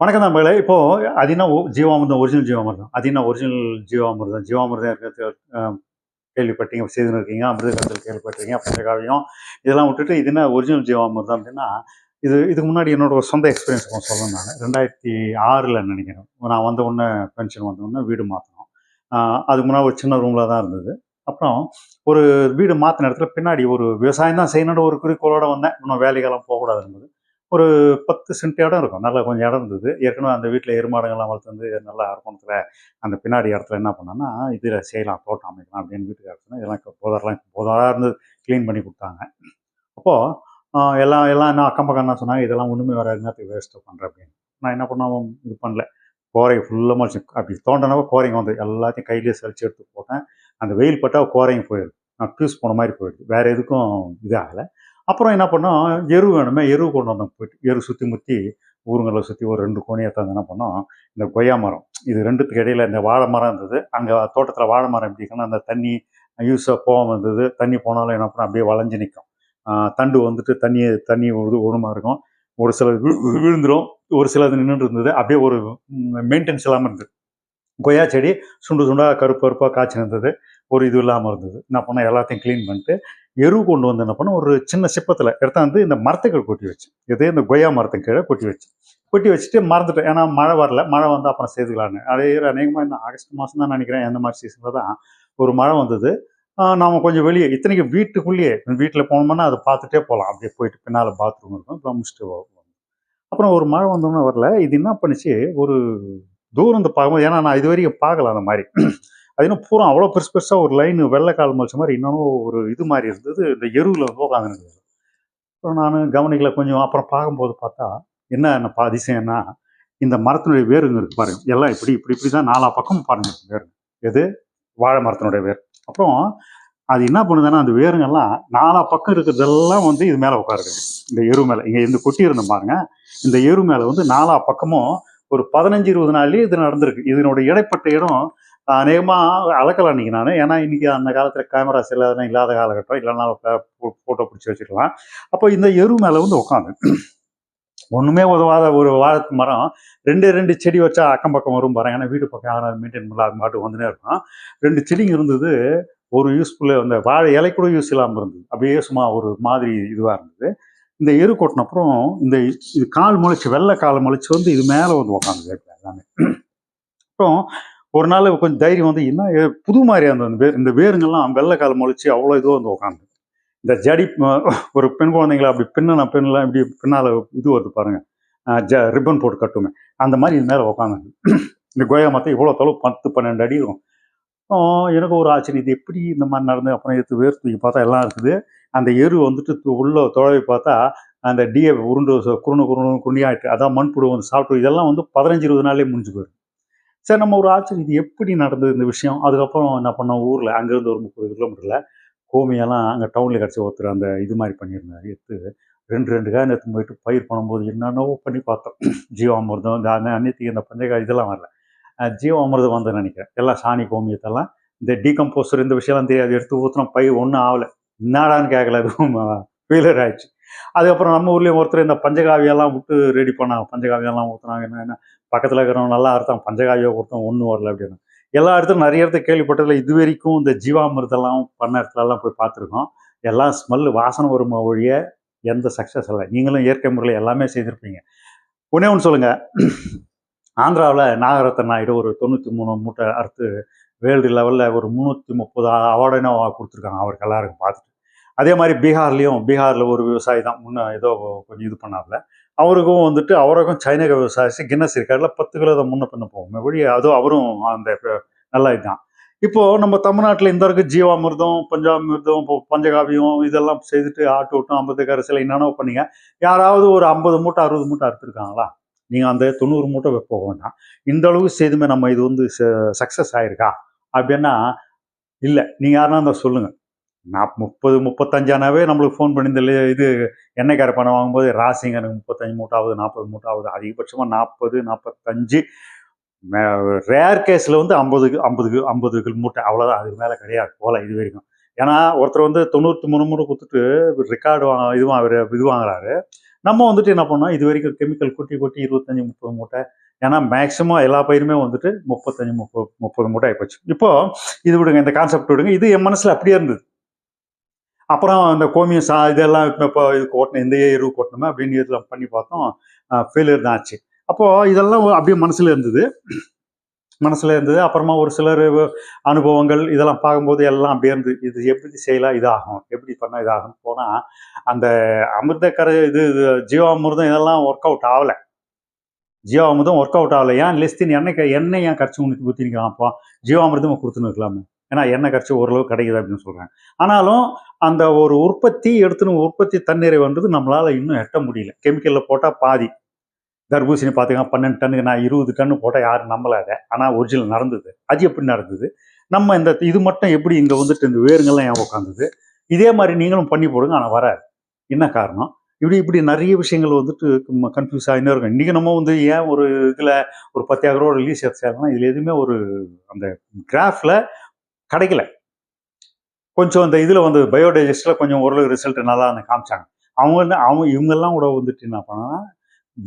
வணக்கம் நண்பர்களே இப்போ அது என்ன ஜீவாமிர்தம் ஒரிஜினல் ஜீவாமிர்தம். அது என்ன ஒரிஜினல் ஜீவாமிர்தம் ஜீவாமிர்தம் கேள்விப்பட்டீங்க செய்துன்னு இருக்கீங்க அமிர்த கந்தல் கேள்விப்பட்டிருக்கீங்க பஞ்சகாவியம் இதெல்லாம் விட்டுட்டு இது என்ன ஒரிஜினல் ஜீவாமிர்தம் அப்படின்னா இது இதுக்கு முன்னாடி என்னோட சொந்த எக்ஸ்பீரியன்ஸ் கொஞ்சம் சொல்லணும் நான். ரெண்டாயிரத்தி ஆறில் நினைக்கிறேன். நான் வந்த உடனே பென்ஷன் வந்த உடனே வீடு மாற்றினோம் அதுக்கு முன்னாடி ஒரு சின்ன ரூமில் தான் இருந்தது. அப்புறம் ஒரு வீடு மாற்றின இடத்துல பின்னாடி ஒரு விவசாயம் தான் செய்யணுன்ற ஒரு குறிக்கோளோட வந்தேன். இன்னும் வேலைக்கெல்லாம் போகக்கூடாது இருந்தது ஒரு பத்து சென்ட் இடம் இருக்கும். நல்லா கொஞ்சம் இடம் இருந்தது. ஏற்கனவே அந்த வீட்டில் எருமாடுங்கள்லாம் வளர்த்து வந்து நல்லா அரக்கணத்தில் அந்த பின்னாடி இடத்துல என்ன பண்ணேன்னா இதில் செய்யலாம் தோட்டம் அமைக்கலாம் அப்படின்னு வீட்டுக்கு சொன்னேன் இதெல்லாம் போதாரெலாம் போதாராக இருந்து க்ளீன் பண்ணி கொடுத்தாங்க. அப்போது எல்லாம் எல்லாம் என்ன அக்கம் பக்கம் என்ன சொன்னாங்க இதெல்லாம் ஒன்றுமே வர என்னத்துக்கு வேஸ்ட்டு பண்ணுறேன் அப்படின்னு. நான் என்ன பண்ணாமல் இது பண்ணல. கோரை ஃபுல்லாக மலிச்சு அப்படி தோண்டனவோ கோரைங்க வந்து எல்லாத்தையும் கையிலேயே சளிச்சு எடுத்து போட்டேன். அந்த வெயில் பட்டால் கோரைங்க போயிடுது. நான் பியூஸ் போன மாதிரி போயிடுது. வேறு எதுக்கும் இதாகலை அப்புறம் என்ன பண்ணோம் எரு வேணுமே எரு கொண்டு வந்தோம் போயிட்டு எரு சுற்றி முற்றி ஊருங்களை சுற்றி ஒரு ரெண்டு கோணியை தந்து என்ன பண்ணோம் இந்த கொய்யா மரம் இது ரெண்டுத்துக்கு இடையில் இந்த வாழை மரம் இருந்தது. அங்கே தோட்டத்தில் வாழை மரம் எப்படி இருக்குன்னா அந்த தண்ணி யூஸாக போகாமல் இருந்தது. தண்ணி போனாலும் என்ன பண்ணோம் அப்படியே வளைஞ்சு நிற்கும் தண்டு வந்துட்டு தண்ணி தண்ணி ஒரு ஒழுமா இருக்கும். ஒரு சிலது விழு- ஒரு சிலது நின்றுட்டு இருந்தது. அப்படியே ஒரு மெயின்டெனன்ஸ் இல்லாமல் இருந்தது. கொய்யா செடி சுண்டு சுண்டாக கருப்பு கருப்பாக காய்ச்சி இருந்தது. ஒரு இது இல்லாமல் இருந்தது. என்ன பண்ணேன் எல்லாத்தையும் க்ளீன் பண்ணிட்டு எரு கொண்டு வந்து என்ன பண்ணேன் ஒரு சின்ன சிப்பத்தில் எடுத்தாந்து இந்த மரத்துக்கள் கொட்டி வச்சு. இது இந்த கொய்யா மரத்து கீழே கொட்டி வச்சு. கொட்டி வச்சுட்டு மறந்துட்டேன். ஏன்னா மழை வரல. மழை வந்து அப்புறம் செய்துக்கலான்னு அதே அநேகமாக இந்த ஆகஸ்ட் மாதம் தான் நினைக்கிறேன். அந்த மாதிரி சீசனில் தான் ஒரு மழை வந்தது. நாம் கொஞ்சம் வெளியே இத்தனைக்கு வீட்டுக்குள்ளேயே வீட்டில் போனோம்னா அதை பார்த்துட்டே போகலாம். அப்படியே போயிட்டு பின்னால் பாத்ரூம் இருக்கும். இப்போ முடிச்சுட்டு அப்புறம் ஒரு மழை வந்தோன்னே வரல. இது என்ன பண்ணுச்சு? ஒரு தூரம் இந்த பார்க்கும்போது ஏன்னா நான் இது வரைக்கும் பார்க்கல அந்த மாதிரி. அது இன்னும் பூரா அவ்வளோ பெருசு பெருசாக ஒரு லைன் வெள்ளைக்கால் மலிச்ச மாதிரி இன்னொன்று ஒரு இது மாதிரி இருந்தது. இந்த எருவில் வந்து உட்காந்துருந்தது அப்புறம் நான் கவனிக்கல கொஞ்சம். அப்புறம் பார்க்கும்போது பார்த்தா என்ன என்ன பா அதிசயம்னா இந்த மரத்தினுடைய வேருங்க இருக்கு பாருங்க. எல்லாம் இப்படி இப்படி இப்படி தான் நாலா பக்கம் பாருங்க. வேருங்க. எது? வாழை மரத்தினுடைய வேர். அப்புறம் அது என்ன பண்ணுதுன்னா அந்த வேருங்கெல்லாம் நாலா பக்கம் இருக்கிறதெல்லாம் வந்து இது மேலே உட்காருக்குது இந்த எரு மேலே. இங்கே இந்த கொட்டி இருந்தோம் பாருங்க. இந்த எரு மேலே வந்து நாலா பக்கமும் ஒரு பதினஞ்சு இருபது நாள்லேயே இது நடந்திருக்கு. இதனோட இடைப்பட்ட இடம் அநேகமாக அளக்கலாம் இன்னைக்கு நான். ஏன்னா இன்னைக்கு அந்த காலத்தில் கேமராஸ் இல்லாத இல்லாத காலகட்டம். இல்லைன்னா ஃபோட்டோ பிடிச்சி வச்சுக்கலாம். அப்போ இந்த எரு மேலே வந்து உட்காந்து ஒன்றுமே உதவாத ஒரு வாழை மரம் ரெண்டு ரெண்டு செடி வச்சா அக்கம் பக்கம் வரும் பாருங்க. ஏன்னா வீடு பக்கம் யாரும் மெயின்டைன் பண்ணல. அது மாட்டு வந்துனே இருக்கும். ரெண்டு செடிங்க இருந்தது ஒரு யூஸ்ஃபுல்லு அந்த வாழை இலை கூட யூஸ் இல்லாமல் இருந்தது. அப்படியே சும்மா ஒரு மாதிரி இதுவாக இருந்தது. இந்த எரு கொட்டின அப்புறம் இந்த இது கால் முளைச்சி வெள்ளை கால் முளைச்சி வந்து இது மேலே வந்து உட்காந்து எல்லாமே. அப்புறம் ஒரு நாள் கொஞ்சம் தைரியம் வந்து என்ன புது மாதிரியாக இருந்தது? அந்த இந்த வேருங்கெல்லாம் வெள்ளை காலம் முளைச்சு அவ்வளோ இதுவாக வந்து உட்காந்து இந்த ஜடி ஒரு பெண் குழந்தைங்களை அப்படி பின்ன பெண்ணெலாம் இப்படி பின்னால் இது வருது பாருங்க. ஜ ரிப்பன் போட்டு கட்டுமே அந்த மாதிரி இது மேலே உட்காந்து இந்த கோயா மரத்தை இவ்வளோ தொலைவு பத்து பன்னெண்டு அடி இருக்கும். எனக்கு ஒரு ஆச்சரியம். இது எப்படி இந்த மாதிரி நடந்து அப்புறம் எடுத்து வேர் தூக்கி பார்த்தா எல்லாம் இருக்குது. அந்த எரு வந்துட்டு உள்ளே உள்ள தொலைவி பார்த்தா அந்த டிஏ உருண்டு ச- குருணு குருணு குருணியாயிட்டு அதான் மண்புழு வந்து சாப்பிட்டு இதெல்லாம் வந்து பதினஞ்சு இருபது நாளே முடிஞ்சு போயிடும். சரி நம்ம ஒரு ஆச்சரியம் இது எப்படி நடந்தது இந்த விஷயம்? அதுக்கப்புறம் என்ன பண்ணோம் ஊரில் அங்கேருந்து ஒரு முப்பது கிலோமீட்டரில் கோமியெல்லாம் அங்கே டவுனில் கிடச்சி ஒருத்தர் அந்த இது மாதிரி பண்ணியிருந்தார். எடுத்து ரெண்டு ரெண்டு காய் எடுத்து போயிட்டு பயிர் பண்ணும்போது என்னென்னவோ பண்ணி பார்த்தோம். ஜீவாமிர்தம் இந்த அன்னியத்துக்கு இந்த பஞ்சகாய் இதெல்லாம் வரல. அஹ் ஜீவாமிர்தம் வந்து நினைக்கிறேன். எல்லாம் சாணி கோமியத்தெல்லாம் இந்த டீகம்போஸ்டர் இந்த விஷயம்லாம் தெரியாது. எடுத்து ஊற்றுனோம் பயிர் ஒன்றும் ஆகலை என்னடான்னு கேட்கல அதுவும் ஃபெயிலர் ஆயிடுச்சு. அதுக்கப்புறம் நம்ம ஊர்லேயும் ஒருத்தர் இந்த பஞ்சகாவியெல்லாம் விட்டு ரெடி பண்ணாங்க பஞ்சகாவியெல்லாம் ஊற்றுனாங்க என்ன என்ன பக்கத்தில் இருக்கிறவங்க நல்லா அர்த்தம் பஞ்சகாவியை கொடுத்தோம் ஒன்றும் வரல அப்படின்னு. எல்லா இடத்துலையும் நிறைய இடத்துல கேள்விப்பட்டதில் இது வரைக்கும் இந்த ஜீவாமிர்தெல்லாம் பண்ண இடத்துலலாம் போய் பார்த்துருக்கோம். எல்லாம் ஸ்மெல் வாசனை வரும் ஒழிய எந்த சக்ஸஸ் இல்லை. நீங்களும் இயற்கை முறையில் எல்லாமே செய்திருப்பீங்க. ஒன்றே ஒன்று சொல்லுங்கள் ஆந்திராவில் நாகரத்ன நாயுடு ஒரு தொண்ணூற்றி மூணு மூட்டை அறுத்து வேர்ல்டு லெவலில் ஒரு முந்நூற்றி முப்பது அவார்டுன்னு கொடுத்துருக்காங்க? அவருக்கு எல்லாருக்கும் பார்த்துட்டு. அதே மாதிரி பீகார்லேயும் பீகாரில் ஒரு விவசாயி தான் முன்ன ஏதோ கொஞ்சம் இது பண்ணார்ல. அவருக்கும் வந்துட்டு அவருக்கும் சைனக விவசாயி கின்னஸ் இருக்கார்ல பத்து கிலோ தான் முன்ன பண்ண போவோம் வழி அதுவும் அவரும் அந்த நல்ல இதுதான் இப்போது நம்ம தமிழ்நாட்டில் இந்த வரைக்கும் ஜீவாமிர்தம் பஞ்சாமிர்தம் இப்போ பஞ்சகாவியம் இதெல்லாம் செய்துட்டு ஆட்டு ஓட்டம் ஐம்பது கரைசல் என்னென்னவோ பண்ணீங்க. யாராவது ஒரு ஐம்பது மூட்டை அறுபது மூட்டை அறுத்துருக்காங்களா? நீங்கள் அந்த தொண்ணூறு மூட்டை போக வேண்டாம். இந்த அளவுக்கு செய்துமே நம்ம இது வந்து சக்ஸஸ் ஆயிருக்கா? அப்படின்னா இல்லை. நீங்கள் யாருன்னா இருந்தால் சொல்லுங்கள் நான் முப்பது முப்பத்தஞ்சானாவே நம்மளுக்கு ஃபோன் பண்ணி இந்த இது எண்ணெய் கரைப்பானை வாங்கும்போது ராசிங்க எனக்கு முப்பத்தஞ்சு மூட்டை ஆகுது நாற்பது மூட்டை ஆகுது அதிகபட்சமாக நாற்பது நாற்பத்தஞ்சு ரேர் கேஸில் வந்து ஐம்பது ஐம்பது ஐம்பது கிலோ மூட்டை. அவ்வளோதான் அதுக்கு மேலே கிடையாது. போல இது வரைக்கும். ஏன்னா ஒருத்தர் வந்து தொண்ணூற்றி மூணு மூணு கொடுத்துட்டு ரெக்கார்டு வாங்க இதுவும் அவர் இது வாங்குறாரு. நம்ம வந்துட்டு என்ன பண்ணோம்? இது வரைக்கும் கெமிக்கல் கொட்டி கொட்டி இருபத்தஞ்சி முப்பது மூட்டை. ஏன்னா மேக்ஸிமம் எல்லா பயிருமே வந்துட்டு முப்பத்தஞ்சு முப்பது முப்பது மூட்டை ஆகிப்போச்சு இப்போ இது விடுங்க. இந்த கான்செப்ட் விடுங்க. இது என் மனசில் அப்படியே இருந்தது. அப்புறம் அந்த கோமியம் சா இதெல்லாம் இப்போ இதுக்கு ஓட்டணும் இந்த எருவு ஓட்டணுமே அப்படின்னு இதெல்லாம் பண்ணி பார்த்தோம். ஃபெயிலியர் தான் ஆச்சு. அப்போது இதெல்லாம் அப்படியே மனசில் இருந்தது. மனசில் இருந்தது. அப்புறமா ஒரு சிலர் அனுபவங்கள் இதெல்லாம் பார்க்கும்போது எல்லாம் அப்படியே இருந்து இது எப்படி செய்யலாம் இதாகும்? எப்படி பண்ணால் இதாகும் போனால் அந்த அமிர்தக்கரை இது இது ஜீவாமிர்தம் இதெல்லாம் ஒர்க் அவுட் ஆகலை. ஜீவாமிர்தம் ஒர்க் அவுட் ஆகலை. ஏன் லெஸ்தின் எண்ணெய் எண்ணெய் ஏன் கரைச்சி உனக்கு ஊற்றினிக்கலாம் அப்போ? ஜீவாமிர்தம் கொடுத்துன்னு இருக்கலாமே. ஏன்னா எண்ணெய் கரைச்சி ஓரளவு கிடைக்குது அப்படின்னு சொல்கிறாங்க ஆனாலும் அந்த ஒரு உற்பத்தி எடுத்துன்னு உற்பத்தி தண்ணீரை வந்தது நம்மளால் இன்னும் எட்ட முடியல. கெமிக்கலில் போட்டால் பாதி. தர்பூசணி பார்த்தீங்கன்னா பன்னெண்டு டன்னுக்கு நான் இருபது டன்னு போட்டால் யாரும் நம்பலாத ஆனால் ஒரிஜினல் நடந்தது. அது எப்படி நடந்தது? நம்ம இந்த இது மட்டும் எப்படி இங்கே வந்துட்டு இந்த வேருங்கள்லாம் ஏன் உட்காந்துது இதே மாதிரி நீங்களும் பண்ணி போடுங்க ஆனால் வராது. என்ன காரணம்? இப்படி இப்படி நிறைய விஷயங்கள் வந்துட்டு கன்ஃபியூஸ் ஆகினே இருக்கும். இன்றைக்கி நம்ம வந்து ஏன் ஒரு இதில் ஒரு பத்தாயிரம் ரூபா ரிலீஸ் எடுத்தாங்கன்னா இதில் எதுவுமே ஒரு அந்த கிராஃபில் கிடைக்கல. கொஞ்சம் அந்த இதில் வந்து பயோடைஜஸ்டில் கொஞ்சம் ஓரளவு ரிசல்ட் நல்லா அந்த காமிச்சாங்க. அவங்க அவங்க இவங்கெல்லாம் கூட வந்துட்டு என்ன பண்ணாங்கன்னா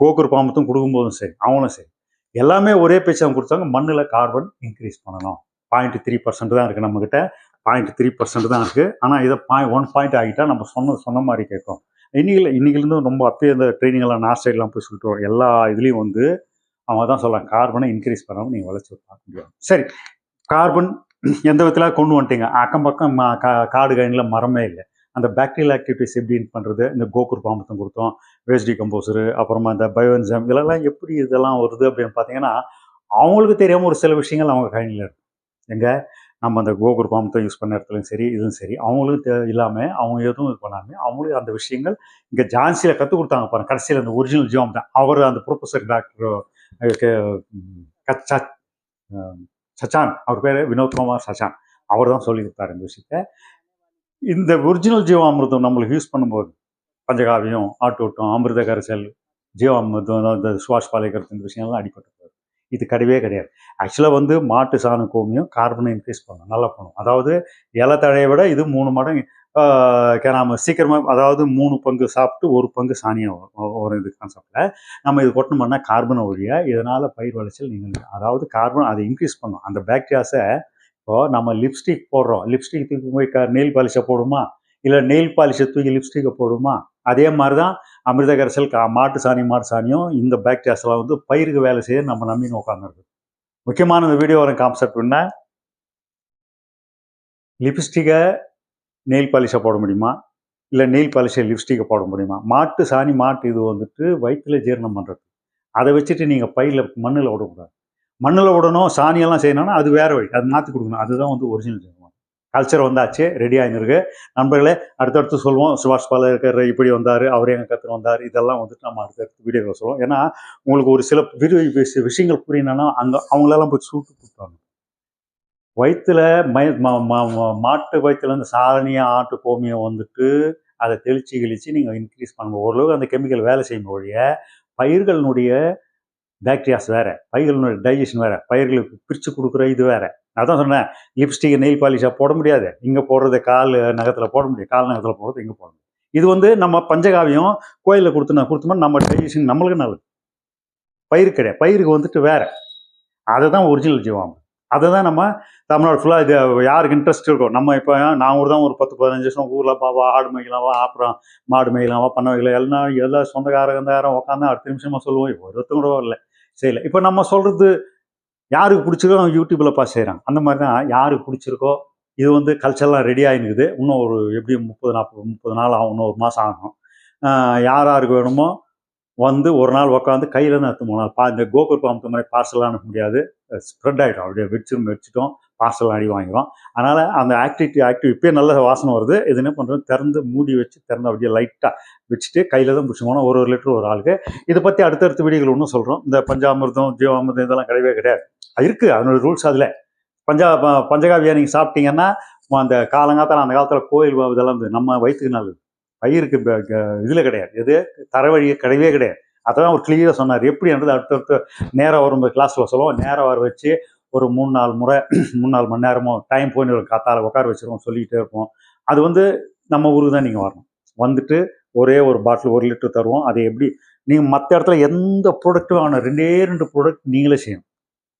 கோகுர் பாம்பத்தும் கொடுக்கும்போதும் சரி அவங்களும் சரி. எல்லாமே ஒரே பேச்சு அவங்க கொடுத்தாங்க மண்ணில் கார்பன் இன்க்ரீஸ் பண்ணணும். பாயிண்ட் த்ரீ பர்சன்ட் தான் இருக்குது நம்மக்கிட்ட பாயிண்ட் த்ரீ பர்சன்ட் தான் இருக்குது ஆனால் இதை பாயிண்ட் ஒன் பாயிண்ட் ஆகிட்டா நம்ம சொன்ன சொன்ன மாதிரி கேட்கும். இன்னைக்கு இன்னைக்குலேருந்து ரொம்ப அப்பயே இந்த ட்ரைனிங் எல்லாம் சைட்லாம் போய் சொல்லிட்டு வரோம் எல்லா இதுலேயும் வந்து அவங்க தான் சொல்லலாம் கார்பனை இன்க்ரீஸ் பண்ணாமல் நீங்கள் வளர்ச்சி பார்க்க முடியாது. சரி கார்பன் எந்த விதத்தில் கொண்டு வந்துட்டீங்க? அக்கம் பக்கம் கா- காடு கயனில் மரமே இல்லை. அந்த பேக்டீரியல் ஆக்டிவிட்டிஸ் எப்படி பண்ணுறது இந்த கோகுர் பாம்பத்தம் கொடுத்தோம் வேஸ்டி கம்போசரு அப்புறமா இந்த பயோஎன்ஜாம் இதெல்லாம் எப்படி இதெல்லாம் வருது அப்படின்னு பார்த்தீங்கன்னா அவங்களுக்கு தெரியாமல் ஒரு சில விஷயங்கள் அவங்க கையில் இருக்கும் எங்கே? நம்ம அந்த கோகுர் பாம்பத்தை யூஸ் பண்ண இடத்துலையும் சரி இதுவும் சரி அவங்களுக்கு தே இல்லாமல் அவங்க எதுவும் இது பண்ணாமல் அவங்களுக்கு அந்த விஷயங்கள் இங்கே ஜான்சியில் கற்றுக் கொடுத்தாங்க பாருங்க. கடைசியில் அந்த ஒரிஜினல் ஜியோம் தான். அவர் அந்த ப்ரொஃபஸர் டாக்டர் சச்சான் அவர் பேர் வினோத்குமார் சச்சான். அவர் தான் சொல்லி கொடுத்தார் இந்த விஷயத்த. இந்த ஒரிஜினல் ஜீவாமிர்தம் நம்மளுக்கு யூஸ் பண்ணும்போது பஞ்சகாவியம் ஆட்டோட்டம் அமிர்த கரைசல் ஜீவாமிர்தம் இந்த சுவாஷ் பாலைக்கிறது இந்த விஷயம்லாம் அடிப்பட்டு இது கிடையவே கிடையாது. ஆக்சுவலாக வந்து மாட்டு சாண கோமியம் கார்பனை இன்க்ரீஸ் பண்ணும். நல்லா பண்ணும். அதாவது இலை தழையை விட இது மூணு மடங்கு நாம் சீக்கிரமாக அதாவது மூணு பங்கு சாப்பிட்டு ஒரு பங்கு சாணியம் வரும் ஒரு இது கான்செப்டில் நம்ம இது கொட்டணும்னா கார்பன் ஒழிய இதனால் பயிர் விளைச்சல் நீங்கள் அதாவது கார்பன் அதை இன்க்ரீஸ் பண்ணும். அந்த பேக்டீரியாஸை இப்போ நம்ம லிப்ஸ்டிக் போடுறோம். லிப்ஸ்டிக் தூக்கி போய் நெயில் பாலிஷை போடுமா? இல்லை நெயில் பாலிஷை தூக்கி லிப்ஸ்டிக்கை போடுமா? அதே மாதிரி தான் அமிர்த கரைசல் கா மாட்டு சாணி மாட்டு சாணியும் இந்த பேக்டீரியாஸ்லாம் வந்து பயிருக்கு வேலை செய்ய நம்ம நம்பின்னு உட்காந்துருக்கு முக்கியமான இந்த வீடியோ வர கான்செப்ட் என்ன? லிப்ஸ்டிக்கை நெயில் பாலிஷை போட முடியுமா? இல்லை நெயில் பாலிஷை லிப்ஸ்டிக்கை போட முடியுமா? மாட்டு சாணி மாட்டு இது வந்துட்டு வயிற்றில் ஜீரணம் பண்ணுறது அதை வச்சுட்டு நீங்கள் பயிரில் மண்ணில் விடக்கூடாது. மண்ணில் விடணும் சாணியெல்லாம் செய்யணும்னா அது வேறு வழி. அது மாற்றி கொடுக்கணும். அதுதான் வந்து ஒரிஜினல் கல்ச்சர் வந்தாச்சு ரெடி ஆகிருக்கு நண்பர்களே அடுத்தடுத்து சொல்லுவோம் சுபாஷ் பாலேக்கர் இப்படி வந்தார் அவர் எங்கள் கற்று வந்தார். இதெல்லாம் வந்துட்டு நம்ம அடுத்தடுத்து வீடியோவில் சொல்லுவோம் ஏன்னா உங்களுக்கு ஒரு சில வீடியோ விஷயங்கள் புரியணும்னா அங்கே அவங்களெல்லாம் போய் சூட்டு கொடுப்பாங்க. வயிற்றுல மை மாட்டு வயிற்றுல இந்த சாரணியை ஆட்டு கோமியம் வந்துட்டு அதை தெளிச்சு கிழிச்சு நீங்கள் இன்க்ரீஸ் பண்ணும்போது ஓரளவுக்கு அந்த கெமிக்கல் வேலை செய்யும் ஒழிய பயிர்களினுடைய பேக்டீரியாஸ் வேறு பயிர்களுடைய டைஜஷன் வேறு பயிர்களுக்கு பிரித்து கொடுக்குற இது வேறு. நான் அதான் சொன்னேன் லிப்ஸ்டிக் நெயில் பாலிஷாக போட முடியாது. இங்கே போடுறது கால் நகத்தில் போட முடியாது. கால் நகத்தில் போடுறது இங்கே போட முடியாது. இது வந்து நம்ம பஞ்சகாவியம் கோயிலில் கொடுத்து நான் கொடுத்தோம்னா நம்ம டைஜஷன் நம்மளுக்கு நல்லது. பயிர் கிடையாது. பயிருக்கு வந்துட்டு வேறு. அதை தான் ஒரிஜினல் ஜீவாமம் அதை தான் நம்ம தமிழ்நாடு ஃபுல்லாக இது யாருக்கு இன்ட்ரெஸ்ட் இருக்கும் நம்ம இப்போ நான் ஒரு தான் ஒரு பத்து பதினஞ்சு வருஷம் ஊரில் பாவா ஆடு மேய்க்கலாம் அப்புறம் மாடு மேய்க்கலாம் பண்ண வைக்கலாம் எல்லாம் எல்லாம் சொந்தக்கார உட்காந்து அடுத்த நிமிஷமாக சொல்லுவோம். ஒருத்தங்க கூட இல்லை செய்யலை. இப்போ நம்ம சொல்கிறது யாருக்கு பிடிச்சிருக்கோ அவங்க யூடியூப்பில் பார்த்து செய்கிறாங்க அந்த மாதிரி தான் யாருக்கு பிடிச்சிருக்கோ இது வந்து கல்ச்சரெலாம் ரெடி ஆகினுக்குது இன்னும் ஒரு எப்படியும் முப்பது நாற்பது முப்பது நாள் ஆகும் இன்னும் ஒரு மாதம் ஆகும். யார் யாருக்கு வேணுமோ வந்து ஒரு நாள் உட்காந்து கையில் தான் எடுத்து போனால் பா இந்த கோகுர் பாம்பு மாதிரி பார்சலாக அனுப்ப முடியாது. ஸ்ப்ரெட் ஆகிடும் அப்படியே வச்சிரும் வெடிச்சிட்டோம். பார்சல் அடி வாங்கிடும் அதனால் அந்த ஆக்டிவிட்டி ஆக்டிவ் இப்போயே நல்ல வாசனை வருது. இது என்ன பண்ணுறோம் திறந்து மூடி வச்சு திறந்து அப்படியே லைட்டாக வச்சுட்டு கையில் தான் பிடிச்சோம்னா ஒரு ஒரு லிட்டர் ஒரு ஆளுக்கு. இதை பற்றி அடுத்தடுத்த வீடியோகள் ஒன்றும் சொல்கிறோம் இந்த பஞ்சாமிர்தம் ஜீவாமிர்தம் இதெல்லாம் கிடையவே கிடையாது. இருக்குது அதனோட ரூல்ஸ் அதில். பஞ்சா ப- பஞ்சகாவியா நீங்கள் சாப்பிட்டீங்கன்னா அந்த காலங்காலத்தில் அந்த காலத்தில் கோயில் இதெல்லாம் வந்து நம்ம வயிற்றுக்கு நல்லது. பயிருக்கு இதில் கிடையாது. எது? தரவழி கிடையவே கிடையாது. அதான் ஒரு கிளியராக சொன்னார். எப்படின்றது அடுத்தடுத்து நேராக வரும் கிளாஸில் சொல்லுவோம். நேராக வர வச்சு ஒரு மூணு நாலு முறை மூணு நாலு மணி நேரமோ டைம் போய் ஒரு காத்தால் உட்கார வச்சிருவோம் சொல்லிக்கிட்டே இருப்போம். அது வந்து நம்ம ஊருக்கு தான் நீங்கள் வரணும். வந்துட்டு ஒரே ஒரு பாட்டில் ஒரு லிட்டர் தருவோம். அதை எப்படி நீங்கள் மற்ற இடத்துல எந்த ப்ராடக்ட்டும் வாங்கணும் ரெண்டே ரெண்டு ப்ராடக்ட் நீங்களே செய்யணும்.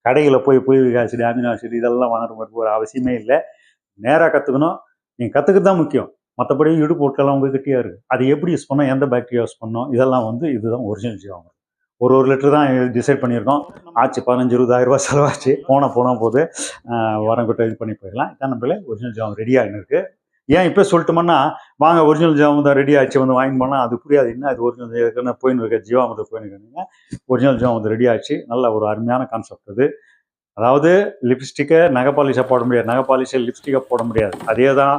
கடையில் போய் புளிவிக ஆசிட் அமினோ ஆசிட் இதெல்லாம் வாங்குற ஒரு அவசியமே இல்லை. நேராக கற்றுக்கணும் நீங்கள் கற்றுக்கிறது தான் முக்கியம். மற்றபடி இடுப்பு ஒட்டெல்லாம் உங்கள் கிட்டேயே இருக்குது அது எப்படி யூஸ் பண்ணோம் எந்த பாக்டீரியா யூஸ் பண்ணோம் இதெல்லாம் வந்து இதுதான் ஒரிஜினல் ஜீவாமிர்தம். ஒரு ஒரு லிட்டர் தான் டிசைட் பண்ணியிருக்கோம். ஆச்சு பதினஞ்சு இருபதாயிரரூபா செலவாச்சு. போனால் போனால் போது வரங்கிட்ட இது பண்ணி போயிடலாம். இதான் நம்மளே ஒரிஜினல் ஜாம் ரெடி ஆகின்னு இருக்கு. ஏன் இப்போ சொல்லிட்டோம்னா வாங்க ஒரிஜினல் ஜாம் தான் ரெடி ஆச்சு வந்து வாங்கி போனால் அது புரியாது. என்ன அது ஒரிஜினல் இருக்குன்னு போயின்னு இருக்க ஜீவாமிர்தம் போயின்னு இருக்கீங்க ஒரிஜினல் ஜாம் வந்து ரெடி ஆச்சு. நல்ல ஒரு அருமையான கான்செப்ட் அது. அதாவது லிப்ஸ்டிக்கை நகை பாலிஷாக போட முடியாது. நகை பாலிஷை லிப்ஸ்டிக்காக போட முடியாது. அதே தான்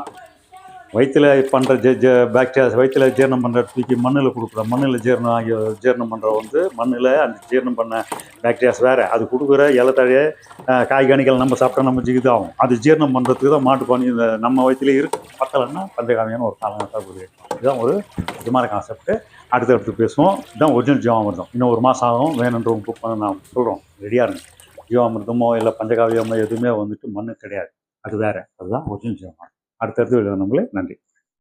வயிற்றில் பண்ணுற ஜெ ஜெ பாக்டீரியாஸ் வயிற்றில் ஜீரணம் பண்ணுற தூக்கி மண்ணில் கொடுக்குற மண்ணில் ஜீரணம் ஆகிய ஜீரணம் பண்ணுற வந்து மண்ணில் அந்த ஜீரணம் பண்ண பாக்டீரியாஸ் வேறு. அது கொடுக்குற இலத்தழைய காய்கனிகள் நம்ம சாப்பிட்டா நம்ம ஜிகிது ஆகும் அது ஜீரணம் பண்ணுறதுக்கு தான் மாட்டு இந்த நம்ம வயிற்றுல இருக்கு. பத்தலைன்னா பஞ்சகாமியான ஒரு காலம் இதுதான் ஒரு விதமான கான்செப்ட்டு அடுத்து அடுத்து பேசுவோம். இதுதான் ஒரிஜினல் ஜீவாமிர்தம். இன்னும் ஒரு மாதம் ஆகும். வேணுன்றவங்க புக் பண்ண நான் சொல்கிறோம் ரெடியாக இருங்க. ஜீவாமிர்தமோ இல்லை பஞ்சகாவியமோ எதுவுமே வந்துட்டு மண்ணு கிடையாது. அது வேறு. அதுதான் ஒரிஜினல் ஜீவாமிர்தம். அடுத்தடுத்து நம்மளே நன்றி.